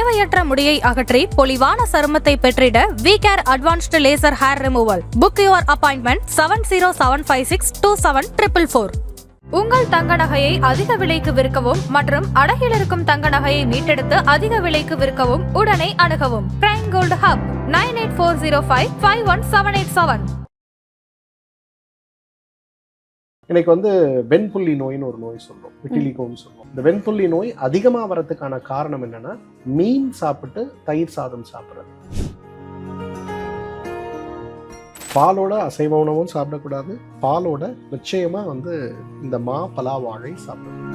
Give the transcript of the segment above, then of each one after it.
தேவையற்ற முடியை அகற்றி பொலிவான சருமத்தை பெற்றிட V care advanced laser hair removal book your appointment seven zero seven five six two seven triple four உங்கள் தங்க நகையை அதிக விலைக்கு விற்கவும் மற்றும் அடகில் இருக்கும் தங்க நகையை மீட்டெடுத்து அதிக விலைக்கு விற்கவும் உடனே அணுகவும். Prime gold hub nine eight four zero five five one seven eight seven இன்னைக்கு வந்து வெண்புள்ளி நோய்னு ஒரு நோய் சொல்றோம். விட்டிலிகோன்னு சொல்றோம். இந்த வெண்புள்ளி நோய் அதிகமாக வரதுக்கான காரணம் என்னன்னா மீன் சாப்பிட்டு தயிர் சாதம் சாப்பிட்றது. பாலோட அசைவ உணவும் சாப்பிடக்கூடாது. பாலோட நிச்சயமா வந்து இந்த மா பலா வாழை சாப்பிடணும்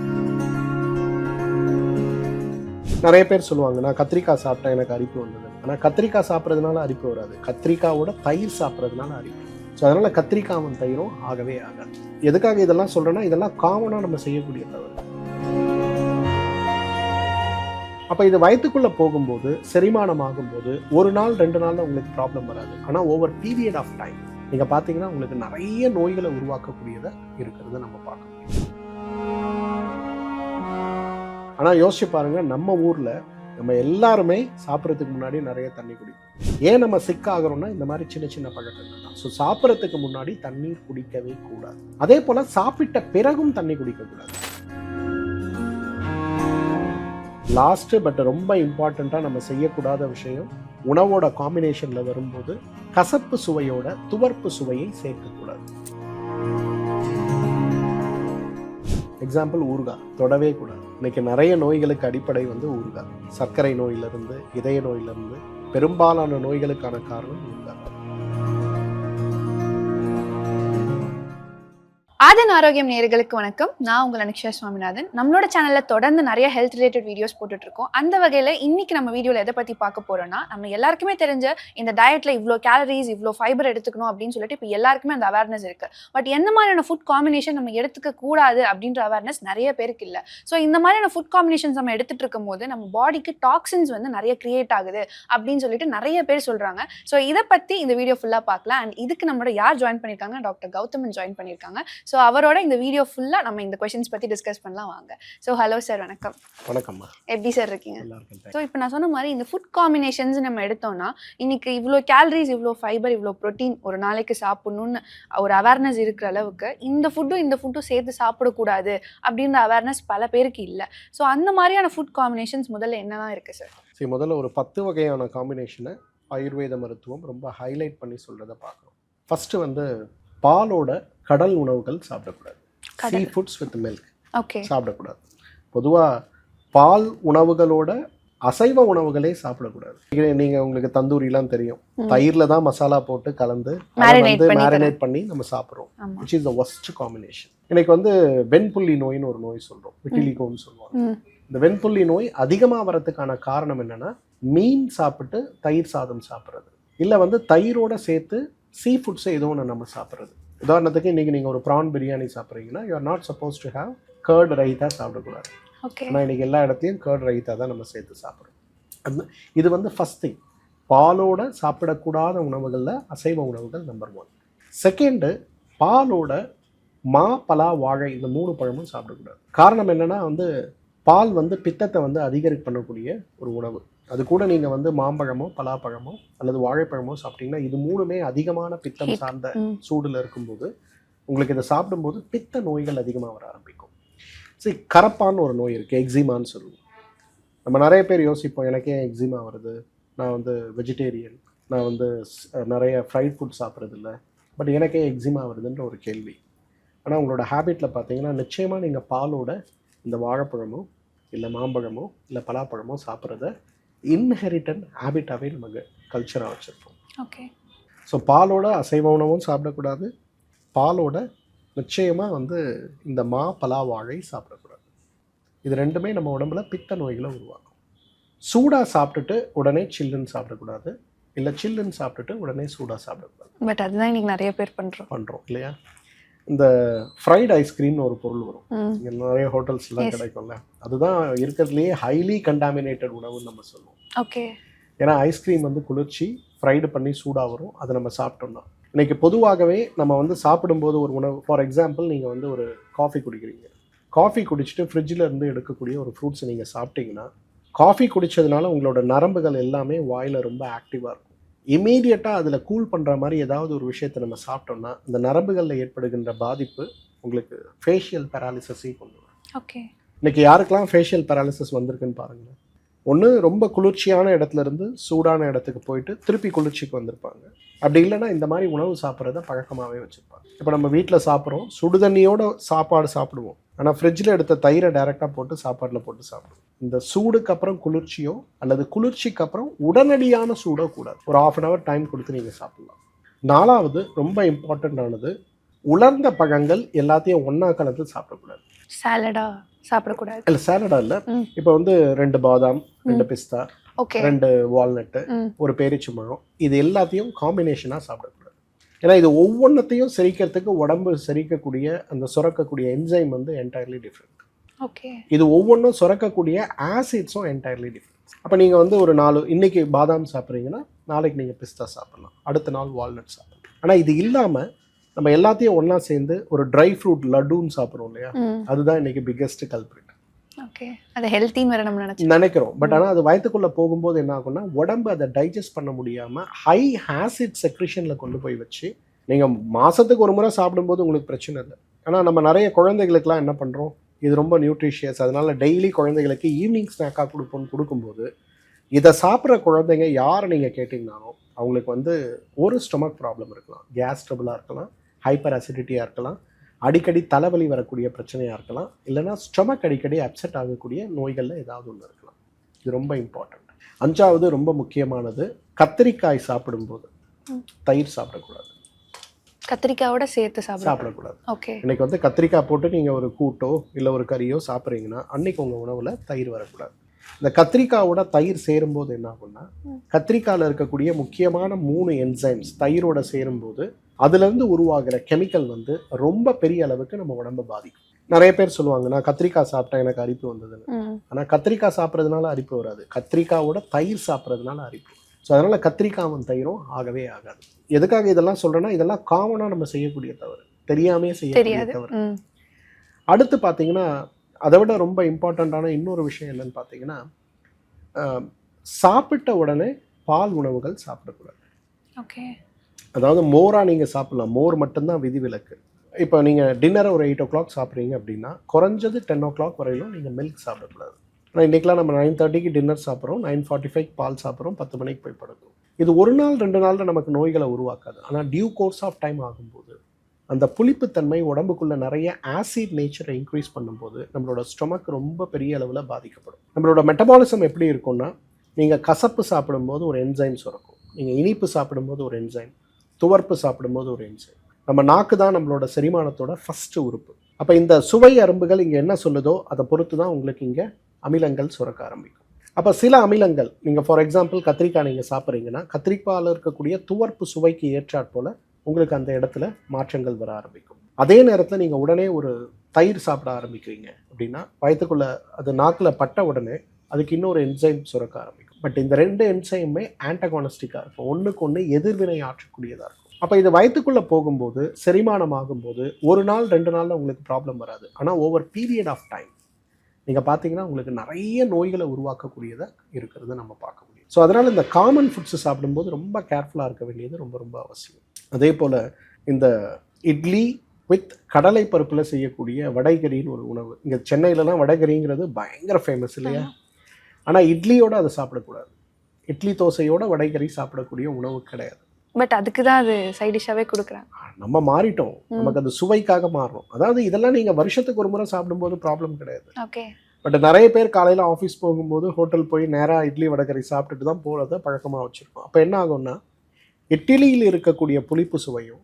நிறைய பேர் சொல்லுவாங்க நான் கத்திரிக்காய் சாப்பிட்டேன் எனக்கு அரிப்பு வந்தது. ஆனால் கத்திரிக்காய் சாப்பிட்றதுனால அரிப்பு வராது. கத்திரிக்காவோட தயிர் சாப்பிட்றதுனால அரிப்பு. ஸோ அதனால கத்திரிக்காவும் தயிரும் ஆகவே ஆகாது. எதுக்காக இதெல்லாம் சொல்றேன்னா இதெல்லாம் காமனாக நம்ம செய்யக்கூடிய தவறு அப்போ இது வயத்துக்குள்ளே போகும்போது செரிமானம் ஆகும்போது ஒரு நாள் ரெண்டு நாளில் உங்களுக்கு ப்ராப்ளம் வராது. ஆனால் ஓவர் பீரியட் ஆஃப் டைம் நீங்கள் பார்த்தீங்கன்னா உங்களுக்கு நிறைய நோய்களை உருவாக்கக்கூடியதை இருக்கிறத நம்ம பார்க்க முடியும். யோசிச்சு பாருங்க நம்ம ஊர்ல நம்ம எல்லாருமே சாப்பிட்றதுக்கு முன்னாடி நிறைய தண்ணி குடிக்கும் ஏன் நம்ம சிக் ஆகிறோம்னா இந்த மாதிரி சின்ன சின்ன பழக்கங்கள் தான். ஸோ சாப்பிட்றதுக்கு முன்னாடி தண்ணீர் குடிக்கவே கூடாது. அதே போல் சாப்பிட்ட பிறகும் தண்ணி குடிக்கக்கூடாது. லாஸ்ட்டு பட் ரொம்ப இம்பார்ட்டண்ட்டாக நம்ம செய்யக்கூடாத விஷயம் உணவோட காம்பினேஷனில் வரும்போது கசப்பு சுவையோட துவர்ப்பு சுவையை சேர்க்கக்கூடாது. எக்ஸாம்பிள் ஊறுகாய். தொடவே கூடாது. இன்னைக்கு நிறைய நோய்களுக்கு அடிப்படை வந்து ஊறுகாய். சர்க்கரை நோயிலிருந்து இதய நோயிலிருந்து பெரும்பாலான நோய்களுக்கான காரணம் ஊறுகாய் ஆதன் ஆரோக்கியம் நேயர்களுக்கு வணக்கம். நான் உங்கள் அனிக்ஷா சுவாமிநாதன். நம்மளோட சேனல்ல தொடர்ந்து நிறைய ஹெல்த் ரிலேட்டட் வீடியோஸ் போட்டுட்டு இருக்கோம் அந்த வகையில் இன்னைக்கு நம்ம வீடியோவில் எதை பற்றி பார்க்க போறோம்னா நம்ம எல்லாருக்குமே தெரிஞ்ச இந்த டயட்ல இவ்வளோ கேலரிஸ் இவ்வளோ ஃபைபர் எடுத்துக்கணும் அப்படின்னு சொல்லிட்டு இப்போ எல்லாருக்குமே அந்த அவேர்னஸ் இருக்கு. பட் எந்த மாதிரியான ஃபுட் காம்பினேஷன் நம்ம எடுத்துக்க கூடாது அப்படின்ற அவேர்னஸ் நிறைய பேருக்கு இல்லை. ஸோ இந்த மாதிரியான ஃபுட் காம்பினேஷன்ஸ் நம்ம எடுத்துட்டு இருக்கும்போது நம்ம பாடிக்கு டாக்ஸின்ஸ் வந்து நிறைய கிரியேட் ஆகுது அப்படின்னு சொல்லிட்டு நிறைய பேர் சொல்றாங்க. ஸோ இதை பற்றி இந்த வீடியோ ஃபுல்லாக பார்க்கலாம். அண்ட் இதுக்கு நம்மளோட யார் ஜாயின் பண்ணியிருக்காங்க டாக்டர் கௌதமன் ஜாயின் பண்ணியிருக்காங்க ஸோ அவரோட இந்த வீடியோ ஃபுல்லாக நம்ம இந்த கொஷின்ஸ் பற்றி டிஸ்கஸ் பண்ணலாம் வாங்க. ஸோ ஹலோ சார் வணக்கம். வணக்கம்மா. எப்படி சார் இருக்கீங்க? ஸோ இப்போ நான் சொன்ன மாதிரி இந்த ஃபுட் காம்பினேஷன்ஸ் நம்ம எடுத்தோம்னா இன்னைக்கு இவ்வளோ கேலரிஸ் இவ்வளோ ஃபைபர் இவ்வளோ ப்ரோட்டீன் ஒரு நாளைக்கு சாப்பிடணும்னு ஒரு அவேர்னஸ் இருக்கிற அளவுக்கு இந்த ஃபுட்டும் இந்த ஃபுட்டும் சேர்த்து சாப்பிடக்கூடாது அப்படின்ற அவேர்னஸ் பல பேருக்கு இல்லை. ஸோ அந்த மாதிரியான ஃபுட் காம்பினேஷன்ஸ் முதல்ல என்னதான் இருக்குது சார் சரி முதல்ல ஒரு பத்து வகையான காம்பினேஷனை ஆயுர்வேத மருத்துவம் ரொம்ப ஹைலைட் பண்ணி சொல்றத பார்க்குறோம். ஃபர்ஸ்ட் வந்து பாலோட கடல் உணவுகள் சாப்பிடக்கூடாது. Sea. Foods with milk okay சாப்பிடக்கூடாது. பொதுவாக பால் உணவுகளோட அசைவ உணவுகளே சாப்பிடக்கூடாது. இது நீங்க உங்களுக்கு தந்தூரிலாம் தெரியும். தயிர்ல தான் மசாலா போட்டு கலந்து வந்து மேரினேட் பண்ணி நம்ம சாப்பிட்றோம் which is the worst combination இன்னைக்கு வந்து வெண்புள்ளி நோய்னு ஒரு நோய் சொல்றோம். விட்டிலிகோன்னு சொல்லுவாங்க. இந்த வெண்புள்ளி நோய் அதிகமா வரதுக்கான காரணம் என்னன்னா மீன் சாப்பிட்டு தயிர் சாதம் சாப்பிட்றது. இல்ல வந்து தயிரோட சேர்த்து சீ ஃபுட்ஸை ஏதோ ஒன்று நம்ம சாப்பிட்றது. உதாரணத்துக்கு இன்னைக்கு நீங்க ஒரு prawn biryani சாப்பிட்றீங்கன்னா you are not suppose to have curd raita சாப்பிடக்கூடாது. ஓகே ஆனால் இன்னைக்கு எல்லா இடத்துலையும் கர்ட் ரைத்தா தான் நம்ம சேர்த்து சாப்பிட்றோம். அந்த இது வந்து ஃபர்ஸ்ட் திங் பாலோட சாப்பிடக்கூடாத உணவுகளில் அசைவ உணவுகள் நம்பர் ஒன் செகண்டு பாலோட மா பலா வாழை இந்த மூணு பழமும் சாப்பிடக்கூடாது. காரணம் என்னன்னா வந்து பால் வந்து பித்தத்தை வந்து அதிகரிக்க பண்ணக்கூடிய ஒரு உணவு. அது கூட நீங்கள் வந்து மாம்பழமோ பலாப்பழமோ அல்லது வாழைப்பழமோ சாப்பிட்டீங்கன்னா இது மூணுமே அதிகமான பித்தம். சார்ந்த சூடில் இருக்கும்போது உங்களுக்கு இதை சாப்பிடும்போது பித்த நோய்கள் அதிகமாக வர ஆரம்பிக்கும். சரி கரப்பான்னு ஒரு நோய் இருக்குது எக்ஸிமான்னு சொல்லுவோம். நம்ம நிறைய பேர் யோசிப்போம் எனக்கே எக்ஸிமா வருது. நான் வந்து வெஜிடேரியன் நான் வந்து நிறைய ஃப்ரைட் ஃபுட் சாப்பிட்றதில்ல. பட் எனக்கே எக்ஸிமா வருதுன்ற ஒரு கேள்வி. ஆனால் உங்களோட ஹேபிட்டில் பார்த்தீங்கன்னா நிச்சயமாக நீங்கள் பாலோட இந்த வாழைப்பழமோ இல்லை மாம்பழமோ இல்லை பலாப்பழமோ சாப்பிட்றத இன்ஹெரிட்டன் ஹேபிட்டாகவே நமக்கு கல்ச்சராக வச்சுருப்போம். ஓகே ஸோ பாலோட அசைவ உணவும் சாப்பிடக்கூடாது. பாலோட நிச்சயமாக வந்து இந்த மா பலா வாழை சாப்பிடக்கூடாது. இது ரெண்டுமே நம்ம உடம்புல பித்த நோய்களை உருவாக்கும். சூடாக சாப்பிட்டுட்டு உடனே சில்லுன்னு சாப்பிடக்கூடாது. இல்லை சில்லுன்னு சாப்பிட்டுட்டு உடனே சூடாக சாப்பிடக்கூடாது. பட் அதுதான் இன்னைக்கு நிறைய பேர் பண்ணுறோம் பண்ணுறோம் இல்லையா? இந்த ஃப்ரைட் ஐஸ்கிரீம்னு ஒரு பொருள் வரும். நிறைய ஹோட்டல்ஸ்லாம். கிடைக்கும்ல. அதுதான் இருக்கிறதுலேயே ஹைலி கண்டாமினேட்டட் உணவுன்னு நம்ம சொல்லுவோம். ஓகே. ஏன்னா ஐஸ்கிரீம் வந்து குளிர்ச்சி ஃப்ரைடு பண்ணி சூடாக வரும் அதை நம்ம சாப்பிட்டோம்னா. இன்னைக்கு பொதுவாகவே நம்ம வந்து சாப்பிடும்போது ஒரு உணவு ஃபார் எக்ஸாம்பிள் நீங்கள் வந்து ஒரு காஃபி குடிக்கிறீங்க. காஃபி குடிச்சிட்டு ஃப்ரிட்ஜில் இருந்து எடுக்கக்கூடிய ஒரு ஃப்ரூட்ஸை நீங்கள் சாப்பிட்டீங்கன்னா காஃபி குடிச்சதுனால உங்களோட நரம்புகள் எல்லாமே வாயில் ரொம்ப ஆக்டிவாக இருக்கும். இமீடியட்டாக அதில் கூல் பண்ணுற மாதிரி ஏதாவது ஒரு விஷயத்தை நம்ம சாப்பிட்டோம்னா இந்த நரம்புகளில் ஏற்படுகின்ற பாதிப்பு உங்களுக்கு ஃபேஷியல் பேராலிசிஸையும் கொண்டு வரும். ஓகே. இன்னைக்கு யாருக்கெல்லாம் ஃபேஷியல் பேராலிசிஸ் வந்திருக்குன்னு பாருங்களேன். ஒன்று ரொம்ப குளிர்ச்சியான இடத்துல இருந்து சூடான இடத்துக்கு போயிட்டு திருப்பி குளிர்ச்சிக்கு வந்திருப்பாங்க. அப்படி இல்லைன்னா இந்த மாதிரி உணவு சாப்பிட்றத பழக்கமாகவே வச்சுருப்பாங்க. இப்போ நம்ம வீட்டில் சாப்பிட்றோம் சுடுதண்ணியோட சாப்பாடு சாப்பிடுவோம். ஆனால் ஃப்ரிட்ஜில் எடுத்த தயிரை டைரெக்டாக போட்டு சாப்பாட்டில் போட்டு சாப்பிடுவோம். இந்த சூடுக்கு அப்புறம் குளிர்ச்சியோ அல்லது குளிர்ச்சிக்கு அப்புறம் உடனடியான சூடோ கூடாது. ஒரு ஆஃப் அன் ஹவர் டைம் கொடுத்து நீங்கள் சாப்பிட்லாம். நாலாவது ரொம்ப இம்பார்ட்டண்ட்டானது உலர்ந்த பழங்கள் எல்லாத்தையும் ஒன்றா கலந்து சாப்பிடக்கூடாது. சாலடா சாப்பிடக்கூடாது. இல்லை சாலடா இல்லை. இப்போ வந்து ரெண்டு பாதாம் ரெண்டு பிஸ்தா ரெண்டு வால்நட்டு ஒரு பேரிச்சம்பழம் இது எல்லாத்தையும் காம்பினேஷனாக சாப்பிடக்கூடாது. ஏன்னா இது ஒவ்வொன்றத்தையும் செரிக்கிறதுக்கு உடம்பு செரிக்கக்கூடிய அந்த சுரக்கக்கூடிய என்சைம் வந்து என்டையர்லி டிஃப்ரெண்ட் ஓகே. இது ஒவ்வொன்றும் சுரக்கக்கூடிய ஆசிட்ஸும் என்டையர்லி டிஃப்ரெண்ட் அப்போ நீங்கள் வந்து ஒரு நாலு இன்னைக்கு பாதாம் சாப்பிட்றீங்கன்னா நாளைக்கு நீங்கள் பிஸ்தா சாப்பிடலாம். அடுத்த நாள் வால்நட் சாப்பிடலாம். ஆனால் இது இல்லாமல் நம்ம எல்லாத்தையும் ஒன்றா சேர்ந்து ஒரு ட்ரை ஃப்ரூட் லட்டுன்னு சாப்பிட்றோம் இல்லையா? அதுதான் இன்னைக்கு பிக்கெஸ்ட் கல்பிரிட் ஓகே. அது ஹெல்த்தின்னு வேற நம்ம நினைச்சோம் நினைக்கிறோம். பட் ஆனால் அது வயிற்றுக்குள்ளே போகும்போது என்ன ஆகும்னா உடம்பு அதை டைஜஸ்ட் பண்ண முடியாமல் ஹை ஆசிட் செக்ரிஷனில் கொண்டு போய் வச்சு நீங்கள் மாதத்துக்கு ஒரு முறை சாப்பிடும்போது உங்களுக்கு பிரச்சனை இல்லை. ஆனால் நம்ம நிறைய குழந்தைகளுக்கெல்லாம் என்ன பண்ணுறோம் இது ரொம்ப நியூட்ரிஷியஸ் அதனால டெய்லி குழந்தைகளுக்கு ஈவினிங் ஸ்நாக்காக கொடுப்போம்னு கொடுக்கும்போது இதை சாப்பிட்ற குழந்தைங்க யாரை நீங்கள் கேட்டிங்கனாலும் அவங்களுக்கு வந்து ஒரு ஸ்டொமக் ப்ராப்ளம் இருக்கலாம். கேஸ் ட்ரபிளாக இருக்கலாம். ஹைப்பர் அசிடிட்டியாக இருக்கலாம். அடிக்கடி தலைவலி வரக்கூடிய பிரச்சனையாக இருக்கலாம். இல்லைன்னா ஸ்டொமக் அடிக்கடி அப்செட் ஆகக்கூடிய நோய்களில் ஏதாவது ஒன்று இருக்கலாம். இது ரொம்ப இம்பார்ட்டண்ட் அஞ்சாவது ரொம்ப முக்கியமானது கத்திரிக்காய் சாப்பிடும்போது. தயிர் சாப்பிடக்கூடாது. கத்திரிக்காயோட சேர்த்து சாப்பிட சாப்பிடக்கூடாது. ஓகே. இன்னைக்கு வந்து கத்திரிக்காய் போட்டு நீங்கள் ஒரு கூட்டோ இல்லை ஒரு கறியோ சாப்பிட்றீங்கன்னா அன்னைக்கு உங்கள் உணவில் தயிர் வரக்கூடாது. இந்த கத்திரிக்காயோட தயிர் சேரும்போது என்ன ஆகும்னா. கத்திரிக்காயில் இருக்கக்கூடிய முக்கியமான மூணு என்சைம்ஸ் தயிரோட சேரும்போது அதுலேருந்து உருவாகிற கெமிக்கல் வந்து ரொம்ப பெரிய அளவுக்கு நம்ம உடம்பை பாதிக்கும். நிறைய பேர் சொல்லுவாங்க நான் கத்திரிக்காய் சாப்பிட்டேன் எனக்கு அரிப்பு வந்ததுன்னு. ஆனால் கத்திரிக்காய் சாப்பிட்றதுனால அரிப்பு வராது. கத்திரிக்காயோட தயிர் சாப்பிட்றதுனால அரிப்பு. ஸோ அதனால் கத்திரிக்காவும் தயிரும் ஆகவே ஆகாது. எதுக்காக இதெல்லாம் சொல்கிறேன்னா இதெல்லாம் காமனாக நம்ம செய்யக்கூடிய தவறு. தெரியாமே செய்யக்கூடிய தவறு. அடுத்து பார்த்தீங்கன்னா அதை விட ரொம்ப இம்பார்ட்டண்ட்டான இன்னொரு விஷயம் என்னன்னு பார்த்தீங்கன்னா சாப்பிட்ட உடனே பால் உணவுகள் சாப்பிடக்கூடாது. ஓகே. அதாவது மோராக நீங்கள் சாப்பிட்லாம். மோர் மட்டும்தான் விதிவிலக்கு. இப்போ நீங்கள் டின்னரை ஒரு எயிட் ஓ கிளாக் சாப்பிட்றீங்க அப்படின்னா குறைஞ்சது டென் ஓ கிளாக் வரையிலும் நீங்கள் மில்க் சாப்பிடக்கூடாது. ஆனால் இன்றைக்கெலாம் நம்ம நைன் தேர்ட்டிக்கு டின்னர் சாப்பிட்றோம் நைன் ஃபார்ட்டி ஃபைவ் பால் சாப்பிட்றோம் பத்து மணிக்கு போய் படுக்கும். இது ஒரு நாள் ரெண்டு நாளில் நமக்கு நோய்களை உருவாக்காது. ஆனால் டியூ கோர்ஸ் ஆஃப் டைம் ஆகும்போது அந்த புளிப்புத்தன்மை உடம்புக்குள்ளே நிறைய ஆசிட் நேச்சரை இன்க்ரீஸ் பண்ணும்போது நம்மளோட ஸ்டொமக் ரொம்ப பெரிய அளவில் பாதிக்கப்படும். நம்மளோட மெட்டபாலிசம் எப்படி இருக்கும்னா நீங்கள் கசப்பு சாப்பிடும்போது ஒரு என்சைம் சுரக்கும். நீங்கள் இனிப்பு சாப்பிடும்போது ஒரு என்சைம் துவர்ப்பு சாப்பிடும்போது ஒரு என்சைம் நம்ம நாக்கு தான் நம்மளோட செரிமானத்தோட ஃபஸ்ட்டு உறுப்பு. அப்போ இந்த சுவை அரும்புகள் இங்கே என்ன சொல்லுதோ அதை பொறுத்து தான் உங்களுக்கு இங்கே அமிலங்கள் சுரக்க ஆரம்பிக்கும். அப்போ சில அமிலங்கள் நீங்கள் ஃபார் எக்ஸாம்பிள் கத்திரிக்காய் நீங்கள் சாப்பிட்றீங்கன்னா கத்திரிக்காயில் இருக்கக்கூடிய துவர்ப்பு சுவைக்கு ஏற்றாற் போல் உங்களுக்கு அந்த இடத்துல மாற்றங்கள் வர ஆரம்பிக்கும். அதே நேரத்தில் நீங்கள் உடனே ஒரு தயிர் சாப்பிட ஆரம்பிக்கிறீங்க அப்படின்னா வயத்துக்குள்ளே அது நாக்கில் பட்ட உடனே அதுக்கு இன்னொரு என்சைம் சுரக்க ஆரம்பிக்கும். பட் இந்த ரெண்டு என்சைமே ஆன்டகானிஸ்டிக்காக இருக்கும். ஒன்றுக்கு ஒன்று எதிர்வினை ஆற்றக்கூடியதாக இருக்கும். அப்போ இது வயிற்றுக்குள்ளே போகும்போது செரிமானம் ஆகும்போது ஒரு நாள் ரெண்டு நாளில் உங்களுக்கு ப்ராப்ளம் வராது. ஆனால் ஓவர் பீரியட் ஆஃப் டைம் நீங்கள் பார்த்தீங்கன்னா உங்களுக்கு நிறைய நோய்களை உருவாக்கக்கூடியதாக இருக்கிறத நம்ம பார்க்க முடியும். ஸோ அதனால் இந்த காமன் ஃபுட்ஸு சாப்பிடும்போது ரொம்ப கேர்ஃபுல்லாக இருக்க வேண்டியது ரொம்ப ரொம்ப அவசியம். அதே போல் இந்த இட்லி வித் கடலை பருப்பில் செய்யக்கூடிய வடைகறின்னு ஒரு உணவு. இங்கே சென்னையிலலாம் வடைகறிங்கிறது பயங்கர ஃபேமஸ் இல்லையா? ஆனால் இட்லியோட அதை சாப்பிடக்கூடாது. இட்லி தோசையோட வடைகறி சாப்பிடக்கூடிய உணவு கிடையாது. பட் அதுக்கு தான் அது சைட் டிஷ்ஷாவே கொடுக்குறாங்க. நம்ம மாறிட்டோம். நமக்கு அது சுவைக்காக மாறுறோம் அதாவது இதெல்லாம் நீங்கள் வருஷத்துக்கு ஒரு முறை சாப்பிடும்போது ப்ராப்ளம் கிடையாது. ஓகே. பட் நிறைய பேர் காலையில் ஆஃபீஸ் போகும்போது ஹோட்டல் போய் நேராக இட்லி வடகறி சாப்பிட்டுட்டு தான் போகிறத பழக்கமாக வச்சுருக்கோம் அப்போ என்ன ஆகும்னா இட்லியில் இருக்கக்கூடிய புளிப்பு சுவையும்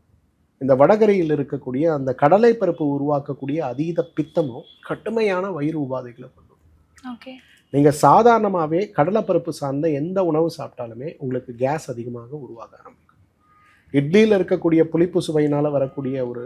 இந்த வடகரியில் இருக்கக்கூடிய அந்த கடலை பருப்பு உருவாக்கக்கூடிய அதீத பித்தமும் கடுமையான வயிறு உபாதைகளை கொண்டு வரும். ஓகே. நீங்கள் சாதாரணமாகவே கடலைப்பருப்பு சார்ந்த எந்த உணவு சாப்பிட்டாலுமே உங்களுக்கு கேஸ் அதிகமாக உருவாக ஆரம்பிக்கும். இட்லியில் இருக்கக்கூடிய புளிப்பு சுவையினால் வரக்கூடிய ஒரு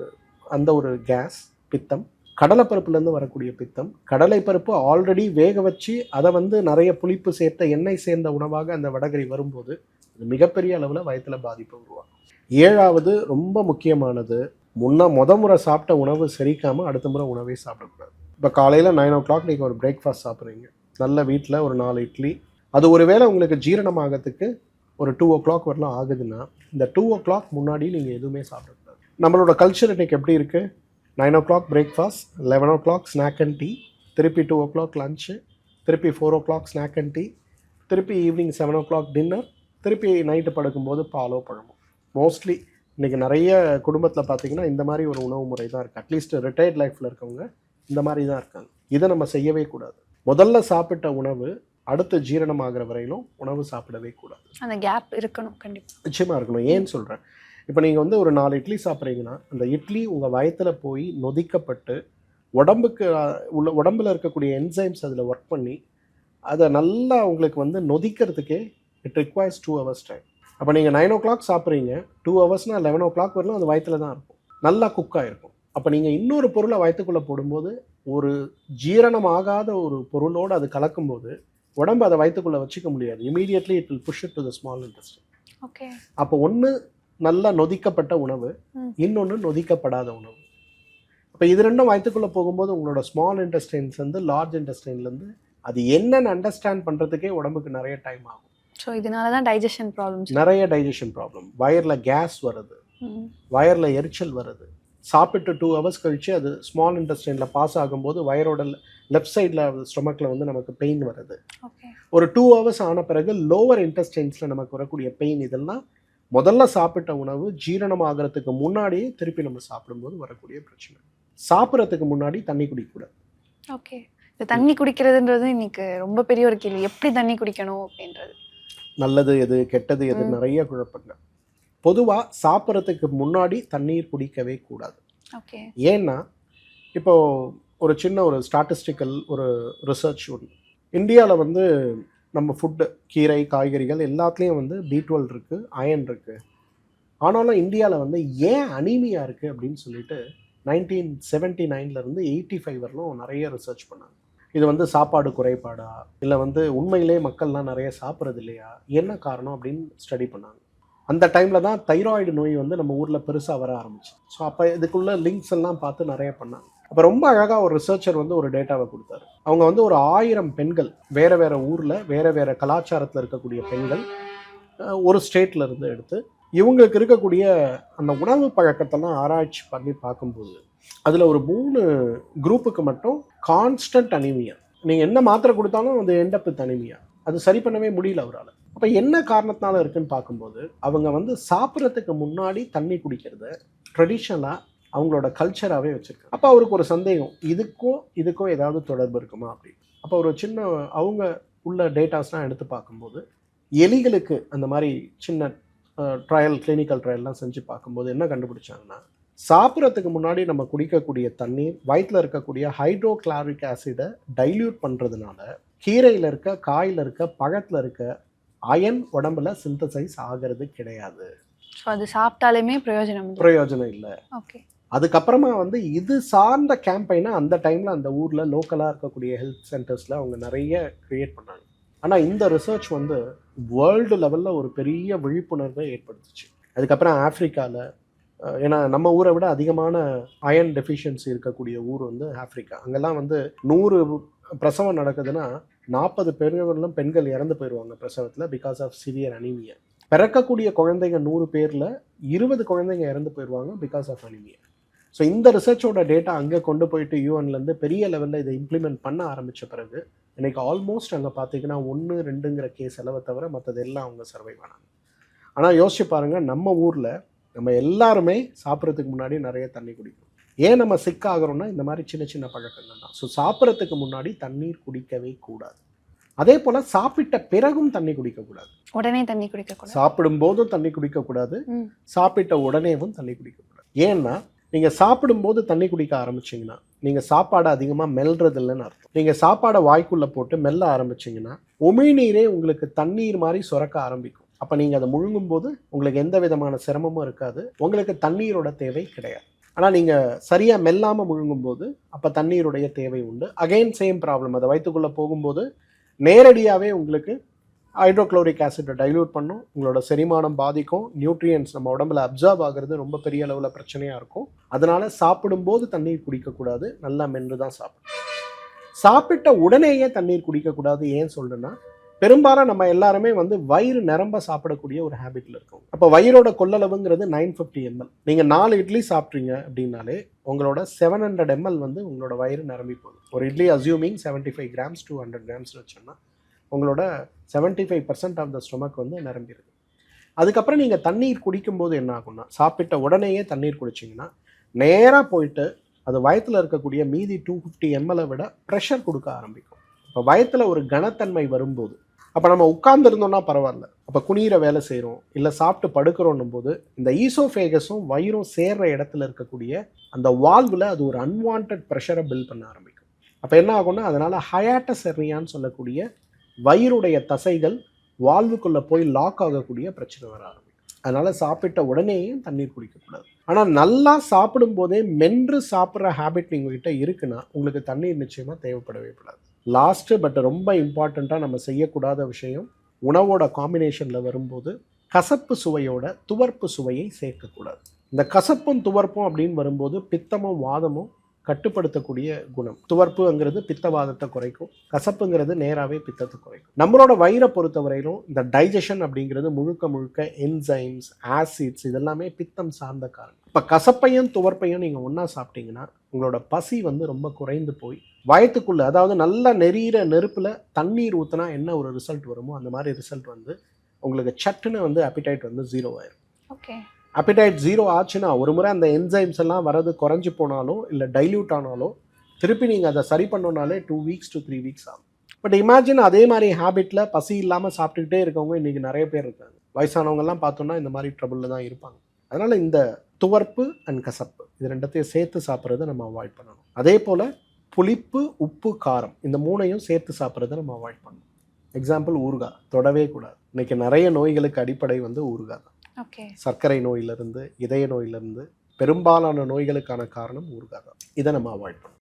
அந்த ஒரு கேஸ் பித்தம் கடலைப்பருப்புலேருந்து வரக்கூடிய பித்தம் கடலைப்பருப்பு ஆல்ரெடி வேக வச்சு அதை வந்து நிறைய புளிப்பு சேர்த்த எண்ணெய் சேர்ந்த உணவாக அந்த வடகரி வரும்போது அது மிகப்பெரிய அளவில் வயத்தில் பாதிப்பு உருவாகும் ஏழாவது ரொம்ப முக்கியமானது முன்ன முத முறை சாப்பிட்ட உணவு செரிக்காமல் அடுத்த முறை உணவே சாப்பிடக்கூடாது. இப்போ காலையில் நைன் ஓ கிளாக் நீங்கள் ஒரு பிரேக்ஃபாஸ்ட் சாப்பிட்றீங்க. நல்ல வீட்டில் ஒரு நாலு இட்லி. அது ஒருவேளை உங்களுக்கு ஜீரணமாகறதுக்கு ஒரு டூ ஓ கிளாக் வரலாம் ஆகுதுன்னா இந்த டூ ஓ கிளாக் முன்னாடி நீங்கள் எதுவுமே சாப்பிடக்கூடாது. நம்மளோட கல்ச்சர் இன்றைக்கி எப்படி இருக்குது nine o'clock breakfast eleven o'clock snack and tea திருப்பி டூ ஓ கிளாக் லன்ச்சு திருப்பி four o'clock snack and tea திருப்பி evening seven o'clock dinner திருப்பி நைட்டு படுக்கும்போது பாலோ பழமோ. மோஸ்ட்லி இன்றைக்கி நிறைய குடும்பத்தில் பார்த்தீங்கன்னா இந்த மாதிரி ஒரு உணவு முறை தான் இருக்குது அட்லீஸ்ட் ரிட்டையர்ட் லைஃப்பில் இருக்கவங்க இந்த மாதிரி தான் இருக்காங்க. இதை நம்ம செய்யவே கூடாது. முதல்ல சாப்பிட்ட உணவு அடுத்து ஜீரணமாகிற வரையிலும் உணவு சாப்பிடவே கூடாது. அந்த கேப் இருக்கணும் கண்டிப்பா. நிச்சயமாக இருக்கணும். ஏன்னு சொல்கிறேன் இப்போ நீங்கள் வந்து ஒரு நாலு இட்லி சாப்பிட்றீங்கன்னா அந்த இட்லி உங்கள் வயத்தில் போய் நொதிக்கப்பட்டு உடம்புக்கு உள்ள உடம்புல இருக்கக்கூடிய என்சைம்ஸ் அதில் ஒர்க் பண்ணி அதை நல்லா உங்களுக்கு வந்து நொதிக்கிறதுக்கே it requires two hours time அப்போ நீங்கள் நைன் ஓ கிளாக் சாப்பிட்றீங்க டூ ஹவர்ஸ்னால் லெவன் ஓ கிளாக் வரலாம் அது வயித்துல தான் இருக்கும். நல்லா குக் ஆகிருக்கும் அப்போ நீங்கள் இன்னொரு பொருளை வயிற்றுக்குள்ளே போடும்போது ஒரு ஜீரணமாகாத ஒரு பொருளோடு அது கலக்கும்போது உடம்பு அதை வயிற்றுக்குள்ளே வச்சுக்க முடியாது. Immediately it will push it to the small intestine okay அப்போ ஒன்று நல்லா நொதிக்கப்பட்ட உணவு. இன்னொன்று நொதிக்கப்படாத உணவு. அப்போ இது ரெண்டும் வயிற்றுக்குள்ளே போகும்போது உங்களோட ஸ்மால் இன்டெஸ்டைன்ஸ் வந்து லார்ஜ் இன்டெஸ்டைன்லேருந்து அது என்னன்னு அண்டர்ஸ்டாண்ட் பண்ணுறதுக்கே உடம்புக்கு நிறைய டைம் ஆகும். ஸோ இதனால தான் டைஜஷன் ப்ராப்ளம்ஸ் நிறைய டைஜஷன் ப்ராப்ளம் வயரில் கேஸ் வருது. வயரில் எரிச்சல் வருது. சாப்பிட்டு டூ ஹவர்ஸ் கழிச்சு அது ஸ்மால் இன்டெஸ்டைனில் பாஸ் ஆகும்போது வயரோட லெஃப்ட் சைடில் ஸ்டொமக்கில் வந்து நமக்கு பெயின் வருது. ஒரு டூ ஹவர்ஸ் ஆன பிறகு லோவர் இன்டெஸ்டைன்ஸில் நமக்கு வரக்கூடிய பெயின் இதெல்லாம் முதல்ல சாப்பிட்ட உணவு ஜீரணமாகறதுக்கு முன்னாடியே திருப்பி நம்ம சாப்பிடும்போது வரக்கூடிய பிரச்சனை. சாப்பிட்றதுக்கு முன்னாடி தண்ணி குடிக்கக்கூடாது ஓகே இந்த தண்ணி குடிக்கிறதுன்றது இன்னைக்கு ரொம்ப பெரிய ஒரு கேள்வி. எப்படி தண்ணி குடிக்கணும் அப்படின்றது? நல்லது எது கெட்டது எது. நிறைய குழப்பங்கள். பொதுவாக சாப்பிட்றதுக்கு முன்னாடி தண்ணீர் குடிக்கவே கூடாது. ஓகே. ஏன்னா இப்போ ஒரு சின்ன ஒரு ஸ்டாட்டிஸ்டிக்கல் ஒரு ரிசர்ச் ஒன்று இந்தியாவில் வந்து நம்ம ஃபுட்டு கீரை காய்கறிகள் எல்லாத்துலேயும் வந்து பி டுவெல் இருக்குது அயன் இருக்குது ஆனாலும் இந்தியாவில் வந்து ஏன் அனீமியா இருக்குது அப்படின்னு சொல்லிட்டு நைன்டீன் செவன்ட்டி நைன்லேருந்து எயிட்டி ஃபைவ் வரலும் நிறைய ரிசர்ச் பண்ணாங்க. இது வந்து சாப்பாடு குறைபாடா? இல்லை வந்து உண்மையிலே மக்கள்லாம் நிறைய சாப்பிட்றது இல்லையா? என்ன காரணம் அப்படின்னு ஸ்டடி பண்ணாங்க. அந்த டைமில் தான் தைராய்டு நோய் வந்து நம்ம ஊரில் பெருசாக வர ஆரம்பிச்சு. ஸோ அப்போ இதுக்குள்ள லிங்க்ஸ் எல்லாம் பார்த்து நிறைய பண்ணாங்க. அப்போ ரொம்ப அழகாக ஒரு ரிசர்ச்சர் வந்து ஒரு டேட்டாவை கொடுத்தாரு. அவங்க வந்து ஒரு ஆயிரம் பெண்கள் வேறு வேறு ஊரில் வேறு வேறு கலாச்சாரத்தில் இருக்கக்கூடிய பெண்கள் ஒரு ஸ்டேட்டில் இருந்து எடுத்து இவங்களுக்கு இருக்கக்கூடிய அந்த உணவு பழக்கத்தெல்லாம் ஆராய்ச்சி பண்ணி பார்க்கும்போது அதில் ஒரு மூணு குரூப்புக்கு மட்டும் கான்ஸ்டன்ட் அனிமியா நீங்கள் என்ன மாத்திரை கொடுத்தாலும் அது எண்டப்பு வித் அனிமியா அது சரி பண்ணவே முடியல அவரால். அப்போ என்ன காரணத்தினால இருக்குன்னு பார்க்கும்போது அவங்க வந்து சாப்பிட்றதுக்கு முன்னாடி தண்ணி குடிக்கிறத ட்ரெடிஷ்னலாக அவங்களோட கல்ச்சராகவே வச்சுருக்காங்க. அப்போ அவருக்கு ஒரு சந்தேகம் இதுக்கும் இதுக்கும் ஏதாவது தொடர்பு இருக்குமா அப்படின்னு. அப்போ ஒரு சின்ன அவங்க உள்ள டேட்டாஸ்லாம் எடுத்து பார்க்கும்போது எலிகளுக்கு அந்த மாதிரி சின்ன ட்ரையல் கிளினிக்கல் ட்ரையல்லாம் செஞ்சு பார்க்கும்போது என்ன கண்டுபிடிச்சாங்கன்னா சாப்பிட்றதுக்கு முன்னாடி நம்ம குடிக்கக்கூடிய தண்ணீர் வயிற்றில் இருக்கக்கூடிய ஹைட்ரோகிளாரிக் ஆசிடை டைல்யூட் பண்ணுறதுனால கீரையில் இருக்க காயில் இருக்க பழத்தில் இருக்க அயன் உடம்புல சிந்தசைஸ் ஆகிறது கிடையாது. ஸோ அது சாப்பிட்டாலுமே பிரயோஜனம் பிரயோஜனம் இல்லை. ஓகே அதுக்கப்புறமா வந்து இது சார்ந்த கேம்பெயினை அந்த டைமில் அந்த ஊரில் லோக்கலாக இருக்கக்கூடிய ஹெல்த் சென்டர்ஸில் அவங்க நிறைய க்ரியேட் பண்ணாங்க. ஆனால் இந்த ரிசர்ச் வந்து வேர்ல்டு லெவலில் ஒரு பெரிய விழிப்புணர்வை ஏற்படுத்துச்சு. அதுக்கப்புறம் ஆஃப்ரிக்காவில் ஏன்னா நம்ம ஊரை விட அதிகமான அயன் டெஃபிஷியன்சி இருக்கக்கூடிய ஊர் வந்து ஆஃப்ரிக்கா அங்கெல்லாம் வந்து நூறு பிரசவம் நடக்குதுன்னா நாற்பது பேர்களும் பெண்கள் இறந்து போயிடுவாங்க பிரசவத்தில் பிகாஸ் ஆஃப் சிவியர் அனிமியா பிறக்கக்கூடிய குழந்தைங்க நூறு பேரில் இருபது குழந்தைங்க இறந்து போயிடுவாங்க பிகாஸ் ஆஃப் அனிமியா ஸோ இந்த ரிசர்ச்சோட டேட்டா அங்கே கொண்டு போயிட்டு யூஎன்லேருந்து பெரிய லெவலில் இதை இம்ப்ளிமெண்ட் பண்ண ஆரம்பித்த பிறகு இன்றைக்கி ஆல்மோஸ்ட் அங்கே பார்த்தீங்கன்னா ஒன்று ரெண்டுங்கிற கேஸ் அளவை தவிர மற்றது எல்லாம் அவங்க சர்வை பண்ணாங்க ஆனால் யோசிச்சு பாருங்கள் நம்ம ஊரில் நம்ம எல்லாருமே சாப்பிட்றதுக்கு முன்னாடி நிறைய தண்ணி குடிக்கணும். ஏன் நம்ம சிக் ஆகிறோம்னா இந்த மாதிரி சின்ன சின்ன பழக்கங்கள் தான். ஸோ சாப்பிட்றதுக்கு முன்னாடி தண்ணீர் குடிக்கவே கூடாது. அதே போல் சாப்பிட்ட பிறகும் தண்ணி குடிக்கக்கூடாது உடனே தண்ணி குடிக்கக்கூடாது சாப்பிடும் போதும் தண்ணி குடிக்கக்கூடாது. சாப்பிட்ட உடனேவும் தண்ணி குடிக்கக்கூடாது ஏன்னா நீங்கள் சாப்பிடும்போது தண்ணி குடிக்க ஆரம்பிச்சீங்கன்னா நீங்கள் சாப்பாடை அதிகமாக மெல்றது இல்லைன்னு அர்த்தம். நீங்கள் சாப்பாடை வாய்க்குள்ளே போட்டு மெல்ல ஆரம்பிச்சீங்கன்னா உமிழ்நீரே உங்களுக்கு தண்ணீர் மாதிரி சுரக்க ஆரம்பிக்கும். அப்போ நீங்கள் அதை முழுங்கும் போது உங்களுக்கு எந்த விதமான சிரமமும் இருக்காது. உங்களுக்கு தண்ணீரோட தேவை கிடையாது. ஆனால் நீங்கள் சரியாக மெல்லாமல் முழுங்கும்போது அப்போ தண்ணீருடைய தேவை உண்டு. அகைன் சேம் ப்ராப்ளம் அதை வயிற்றுக்குள்ளே போகும்போது நேரடியாகவே உங்களுக்கு ஹைட்ரோக்ளோரிக் ஆசிட்டை டைல்யூட் பண்ணும். உங்களோட செரிமானம் பாதிக்கும். நியூட்ரியன்ஸ் நம்ம உடம்புல அப்சர்வ் ஆகிறது ரொம்ப பெரிய அளவில் பிரச்சனையாக இருக்கும். அதனால் சாப்பிடும்போது தண்ணீர் குடிக்கக்கூடாது. நல்லா மென்று தான் சாப்பிடணும். சாப்பிட்ட உடனேயே தண்ணீர் குடிக்கக்கூடாது. ஏன் சொல்லுன்னா பெரும்பாலும் நம்ம எல்லாருமே வந்து வயிறு நிரம்ப சாப்பிடக்கூடிய ஒரு ஹேபிட்ல இருக்கும். அப்போ வயிறோட கொள்ளளவுங்கிறது நைன் ஃபிஃப்டி எம்எல் நீங்கள் நாலு இட்லி சாப்பிட்றீங்க அப்படின்னாலே உங்களோட செவன் ஹண்ட்ரட் எம்எல் வந்து உங்களோட வயிறு நிரம்பி போகுது. ஒரு idli assuming seventy five grams two hundred grams வச்சோம்னா உங்களோட seventy five percent of the stomach வந்து நிரம்பிடுது அதுக்கப்புறம் நீங்கள் தண்ணீர் குடிக்கும்போது என்ன ஆகும்னா சாப்பிட்ட உடனேயே தண்ணீர் குடிச்சிங்கன்னா நேராக போயிட்டு அது வயத்தில் இருக்கக்கூடிய மீதி டூ ஃபிஃப்டி எம்எல்லை விட ப்ரெஷர் கொடுக்க ஆரம்பிக்கும். இப்போ வயத்தில் ஒரு கனத்தன்மை வரும்போது அப்போ நம்ம உட்கார்ந்துருந்தோம்னா பரவாயில்ல. அப்போ குனிகிற வேலை செய்கிறோம் இல்லை சாப்பிட்டு படுக்கிறோன்னும் போது இந்த ஈசோஃபேகஸும் வயிறும் சேர்ற இடத்துல இருக்கக்கூடிய அந்த வால்வில் அது ஒரு அன்வான்ட் ப்ரெஷரை பில்ட் பண்ண ஆரம்பிக்கும். அப்போ என்ன ஆகும்னா அதனால் ஹயாட்டஸ் எர்னியான்னு சொல்லக்கூடிய வயிறுடைய தசைகள் வால்வுக்குள்ளே போய் லாக் ஆகக்கூடிய பிரச்சனை வர ஆரம்பிக்கும். அதனால் சாப்பிட்ட உடனேயே தண்ணீர் குடிக்கக்கூடாது. ஆனால் நல்லா சாப்பிடும்போதே மென்று சாப்பிட்ற ஹேபிட் உங்ககிட்ட இருக்குன்னா உங்களுக்கு தண்ணீர் நிச்சயமாக தேவைப்படவே கூடாது. லாஸ்ட்டு பட் ரொம்ப இம்பார்ட்டண்ட்டாக நம்ம செய்யக்கூடாத விஷயம் உணவோட காம்பினேஷனில் வரும்போது கசப்பு சுவையோட துவர்ப்பு சுவையை சேர்க்கக்கூடாது. இந்த கசப்பும் துவர்ப்பும் அப்படின்னு வரும்போது பித்தமும் வாதமும் கட்டுப்படுத்தக்கூடிய குணம். துவர்ப்புங்கிறது பித்தவாதத்தை குறைக்கும். கசப்புங்கிறது நேராகவே பித்தத்தை குறைக்கும். நம்மளோட வயிறை பொறுத்தவரையிலும் இந்த டைஜஷன் அப்படிங்கிறது முழுக்க முழுக்க என்சைம்ஸ் ஆசிட்ஸ் இதெல்லாமே பித்தம் சார்ந்த காரணம். இப்போ கசப்பையும் துவர்ப்பையும் நீங்கள் ஒன்றா சாப்பிட்டீங்கன்னா உங்களோட பசி வந்து ரொம்ப குறைந்து போய் வயத்துக்குள்ளே அதாவது நல்லா நெறிகிற நெருப்பில் தண்ணீர் ஊற்றினா என்ன ஒரு ரிசல்ட் வருமோ அந்த மாதிரி ரிசல்ட் வந்து உங்களுக்கு சட்டுன்னு வந்து அப்பிடைட் வந்து ஜீரோ ஆயிரும். ஓகே அப்பிடைட் ஜீரோ ஆச்சுன்னா ஒரு முறை அந்த என்சைம்ஸ் எல்லாம் வரது குறைஞ்சி போனாலோ இல்லை டைல்யூட் ஆனாலோ திருப்பி நீங்கள் அதை சரி பண்ணோனாலே two weeks to three weeks ஆகும். பட் இமேஜின் அதே மாதிரி ஹேபிட்டில் பசி இல்லாமல் சாப்பிட்டுக்கிட்டே இருக்கவங்க இன்றைக்கி நிறைய பேர் இருக்காங்க. வயசானவங்கெல்லாம் பார்த்தோன்னா இந்த மாதிரி ட்ரபுளில் தான் இருப்பாங்க. அதனால் இந்த துவர்ப்பு அண்ட் கசப்பு இது ரெண்டத்தையும் சேர்த்து சாப்பிட்றத நம்ம அவாய்ட் பண்ணணும். அதே போல் புளிப்பு உப்பு காரம் இந்த மூணையும் சேர்த்து சாப்பிட்றத நம்ம அவாய்ட் பண்ணணும். எக்ஸாம்பிள் ஊறுகாய் தொடவே கூடாது. இன்றைக்கி நிறைய நோய்களுக்கு அடிப்படை வந்து ஊறுகாய் தான். சர்க்கரை நோயிலிருந்து இதய நோயிலிருந்து பெரும்பாலான நோய்களுக்கான காரணம் ஊறுகாய் தான். இதை நம்ம அவாய்ட் பண்ணணும்.